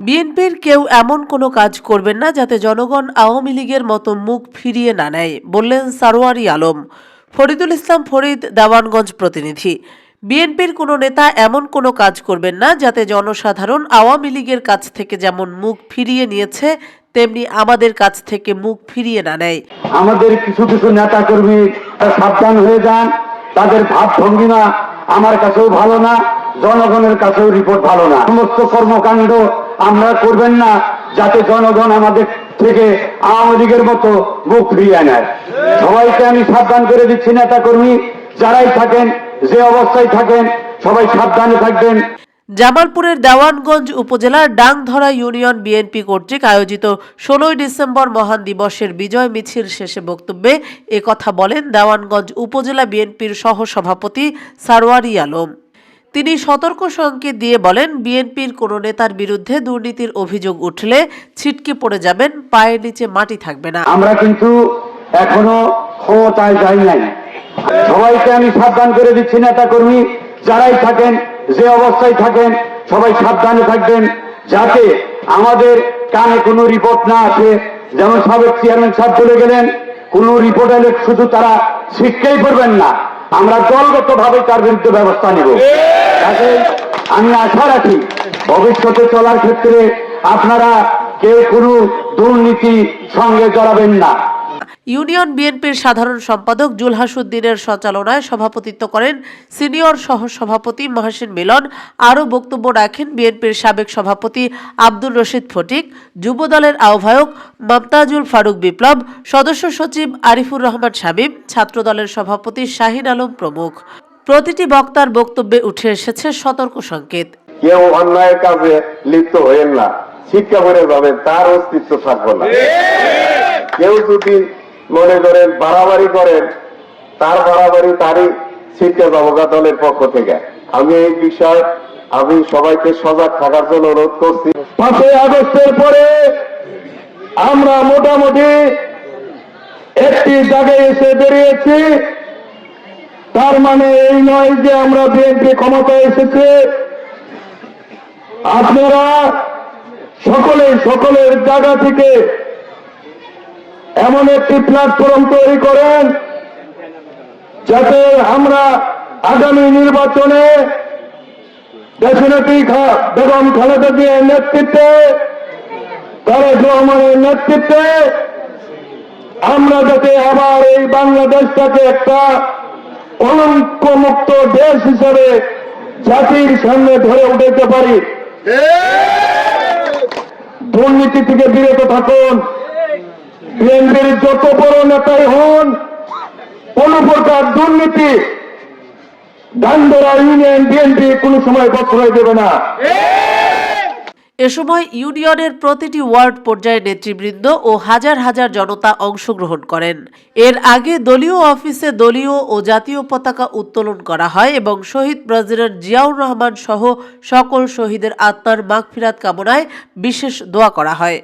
বিএনপির কেউ এমন কোনো কাজ করবেন না যাতে জনগণ আওয়ামী লীগের মতো মুখ ফিরিয়ে না নেয়, বললেন সারোয়ারি আলম, ফরিদুল ইসলাম ফরিদ, দেওয়ানগঞ্জ প্রতিনিধি। বিএনপির কোনো নেতা এমন কোনো কাজ করবেন না যাতে জনসাধারণ আওয়ামী লীগের কাছ থেকে যেমন মুখ ফিরিয়ে নিয়েছে, তেমনি আমাদের কাছ থেকে মুখ ফিরিয়ে না নেয়। আমাদের কিছু কিছু নেতা কর্মী সাবধান হয়ে যান, তাদের ভাব ভঙ্গিমা আমার কাছেও ভালো না, জনগণের কাছেও রিপোর্ট ভালো না। সমস্ত কর্মকাণ্ড আমরা করবেন না, যাতে জনগণ আমাদের থেকে আওয়ামী লীগের মতো মুখ ফিরিয়ে নেয়। সবাইকে আমি সাবধান করে দিচ্ছি নেতা কর্মী যারাই থাকেন, যে অবস্থায় থাকেন, সবাই সাবধানে থাকবেন। জামালপুরের দেওয়ানগঞ্জ উপজেলার ডাংধরা ইউনিয়ন বিএনপি কর্তৃক আয়োজিত ষোলোই ডিসেম্বর মহান দিবসের বিজয় মিছিল শেষে বক্তব্যে একথা বলেন দেওয়ানগঞ্জ উপজেলা বিএনপির সহসভাপতি সারওয়ারি আলম। তিনি সতর্ক সংকেত দিয়ে বলেন, বিএনপির কোনো নেতার বিরুদ্ধে দুর্নীতির অভিযোগ উঠলে ছিটকে পড়ে যাবেন, পায়ের নিচে মাটি থাকবে না। আমরা কিন্তু এখনও ক্ষমতায় যাই নাই। সবাইকে আমি সাবধান করে দিচ্ছি নেতা কর্মী যারাই থাকেন, যে অবস্থায় থাকেন, সবাই সাবধানে থাকবেন, যাতে আমাদের কানে কোনো রিপোর্ট না আসে। যেমন সাবেক চেয়ারম্যান সাহেব বলে গেলেন, কোনো রিপোর্ট এলে শুধু তারা শিক্ষাই করবেন না। আমরা দলগত ভাবে তার বিরুদ্ধে ব্যবস্থা নেব। আমি আশা রাখি ভবিষ্যতে চলার ক্ষেত্রে আপনারা কেউ কোনো দুর্নীতি সঙ্গে জড়াবেন না। ইউনিয়ন বিএনপির সাধারণ সম্পাদক জুলহাসুদ্দিনের সঞ্চালনায় সভাপতিত্ব করেন সিনিয়র সহ সভাপতি মহাসিন মিলন। আরও বক্তব্য রাখেন বিএনপির সাবেক সভাপতি আব্দুল রশিদ ফটিক যুবদলের আহ্বায়ক মমতাজুল ফারুক বিপ্লব সদস্য সচিব আরিফুর রহমান শামীম ছাত্রদলের সভাপতি শাহিন আলম প্রমুখ। প্রতিটি বক্তার বক্তব্যে উঠে এসেছে সতর্ক সংকেত। কেউ অন্যায়ের কাজে লিপ্ত হইেন না। শিক্ষা করে যাবেন তার অস্তিত্ব থাকবে না। কেউ যদি মনে করেন, বাড়াবাড়ি করেন, তার বাড়াবাড়ি, তারই শিক্ষা জবকা দলের পক্ষ থেকে। আমি এই বিষয়, আমি সবাইকে সজাগ থাকার জন্য অনুরোধ করছি। পাঁচই আগস্টের পরে আমরা মোটামুটি একটি জায়গায় এসে বেরিয়েছি। তার মানে এই নয় যে আমরা বিএনপি ক্ষমতায় এসেছে। আপনারা সকলে সকলের জায়গা থেকে এমন একটি প্ল্যাটফর্ম তৈরি করেন যাতে আমরা আগামী নির্বাচনে দেশনেত্রী বেগম খালেদা জিয়ার নেতৃত্বে তারেক রহমানের নেতৃত্বে আমরা যাতে আবার এই বাংলাদেশটাকে একটা কলঙ্ক মুক্ত দেশ হিসেবে জাতির সামনে ধরে উঠাতে পারি। দুর্নীতি থেকে বিরত থাকুন। বিএনপির যত বড় নেতাই হন, কোন প্রকার দুর্নীতি ডান্ডরা ইউনিয়ন বিএনপি কোন সময় প্রশ্রয় দেবে না। এ সময় ইউনিয়নের প্রতিটি ওয়ার্ড পর্যায়ে নেতৃবৃন্দ ও হাজার হাজার জনতা অংশগ্রহণ করেন। এর আগে দলীয় অফিসে দলীয় ও জাতীয় পতাকা উত্তোলন করা হয় এবং শহীদ প্রেসিডেন্ট জিয়াউর রহমান সহ সকল শহীদের আত্মার মাগফিরাত কামনায় বিশেষ দোয়া করা হয়।